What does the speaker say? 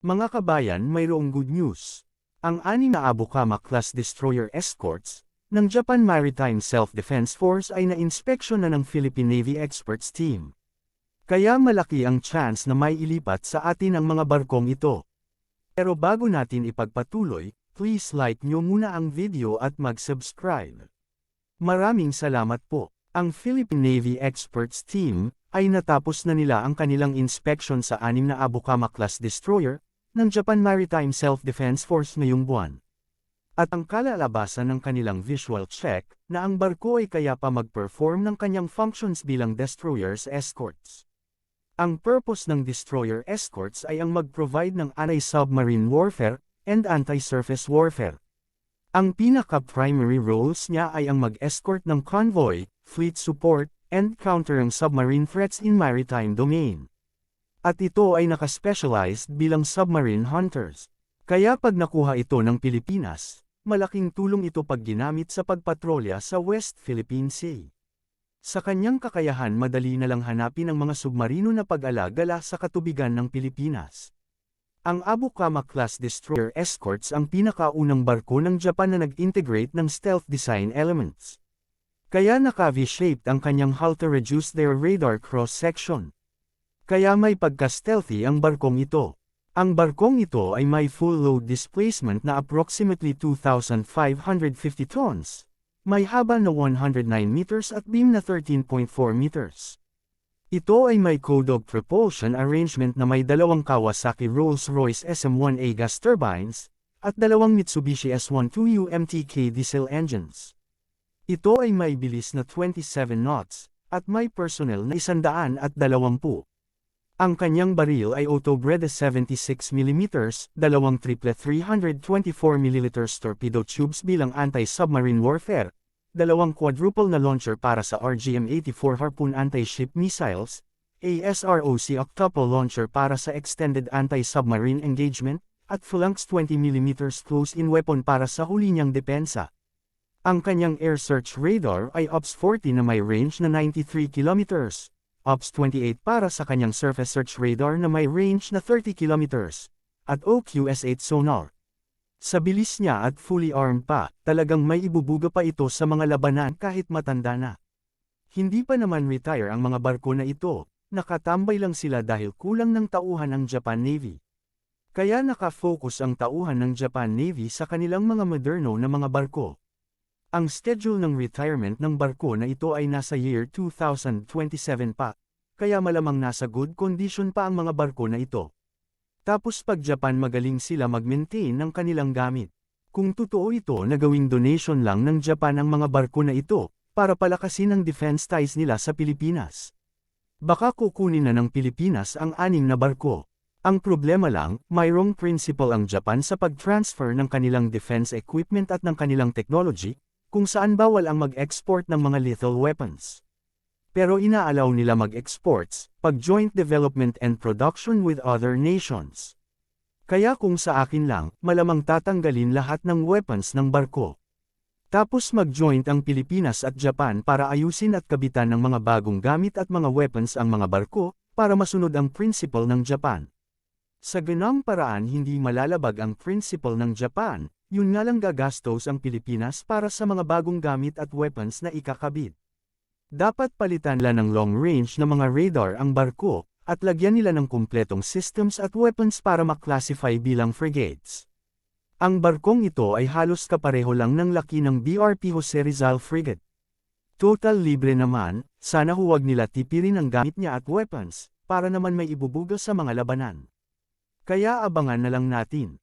Mga kabayan mayroong good news. Ang anim na Abukama-class destroyer escorts ng Japan Maritime Self-Defense Force ay na-inspeksyon na ng Philippine Navy Experts Team. Kaya malaki ang chance na may ilipat sa atin ang mga barkong ito. Pero bago natin ipagpatuloy, please like nyo muna ang video at mag-subscribe. Maraming salamat po. Ang Philippine Navy Experts Team ay natapos na nila ang kanilang inspection sa anim na Abukama-class destroyer ng Japan Maritime Self-Defense Force ngayong buwan. At ang kalalabasan ng kanilang visual check na ang barko ay kaya pa mag-perform ng kanyang functions bilang destroyers escorts. Ang purpose ng destroyer escorts ay ang mag-provide ng anti-submarine warfare and anti-surface warfare. Ang pinaka-primary roles niya ay ang mag-escort ng convoy, fleet support, and countering submarine threats in maritime domain. At ito ay nakaspecialized bilang submarine hunters. Kaya pag nakuha ito ng Pilipinas, malaking tulong ito pag ginamit sa pagpatrolya sa West Philippine Sea. Sa kanyang kakayahan madali na lang hanapin ang mga submarino na pag-alagala sa katubigan ng Pilipinas. Ang Abukama-class destroyer escorts ang pinakaunang barko ng Japan na nag-integrate ng stealth design elements. Kaya naka-V-shaped ang kanyang hull to reduce their radar cross-section. Kaya may pagka-stealthy ang barkong ito. Ang barkong ito ay may full load displacement na approximately 2,550 tons. May haba na 109 meters at beam na 13.4 meters. Ito ay may Kodog propulsion arrangement na may dalawang Kawasaki Rolls-Royce SM-1A gas turbines, at dalawang Mitsubishi S12U MTK diesel engines. Ito ay may bilis na 27 knots, at may personnel na 120. Ang kanyang baril ay Autobreda 76mm, dalawang triple 324mm torpedo tubes bilang anti-submarine warfare, dalawang quadruple na launcher para sa RGM-84 Harpoon anti-ship missiles, ASROC octuple launcher para sa extended anti-submarine engagement, at Phalanx 20mm close-in weapon para sa huli niyang depensa. Ang kanyang air search radar ay OPS-40 na may range na 93 km, OPS-28 para sa kanyang surface search radar na may range na 30 km, at OQS-8 sonar. Sa bilis niya at fully armed pa, talagang may ibubuga pa ito sa mga labanan kahit matanda na. Hindi pa naman retire ang mga barko na ito, nakatambay lang sila dahil kulang ng tauhan ng Japan Navy. Kaya nakafocus ang tauhan ng Japan Navy sa kanilang mga moderno na mga barko. Ang schedule ng retirement ng barko na ito ay nasa year 2027 pa, kaya malamang nasa good condition pa ang mga barko na ito. Tapos pag Japan magaling sila mag-maintain ng kanilang gamit. Kung totoo ito na gawing donation lang ng Japan ang mga barko na ito, para palakasin ang defense ties nila sa Pilipinas. Baka kukunin na ng Pilipinas ang aning na barko. Ang problema lang, mayroong principle ang Japan sa pag-transfer ng kanilang defense equipment at ng kanilang technology, kung saan bawal ang mag-export ng mga lethal weapons. Pero inaalaw nila mag-exports, pag joint development and production with other nations. Kaya kung sa akin lang, malamang tatanggalin lahat ng weapons ng barko. Tapos mag-joint ang Pilipinas at Japan para ayusin at kabitan ng mga bagong gamit at mga weapons ang mga barko, para masunod ang principle ng Japan. Sa ganang paraan hindi malalabag ang principle ng Japan, yun nga lang gagastos ang Pilipinas para sa mga bagong gamit at weapons na ikakabit. Dapat palitan nila ng long range na mga radar ang barko, at lagyan nila ng kumpletong systems at weapons para maklasify bilang frigates. Ang barkong ito ay halos kapareho lang ng laki ng BRP Jose Rizal frigate. Total libre naman, sana huwag nila tipirin ang gamit niya at weapons, para naman may ibubuga sa mga labanan. Kaya abangan na lang natin.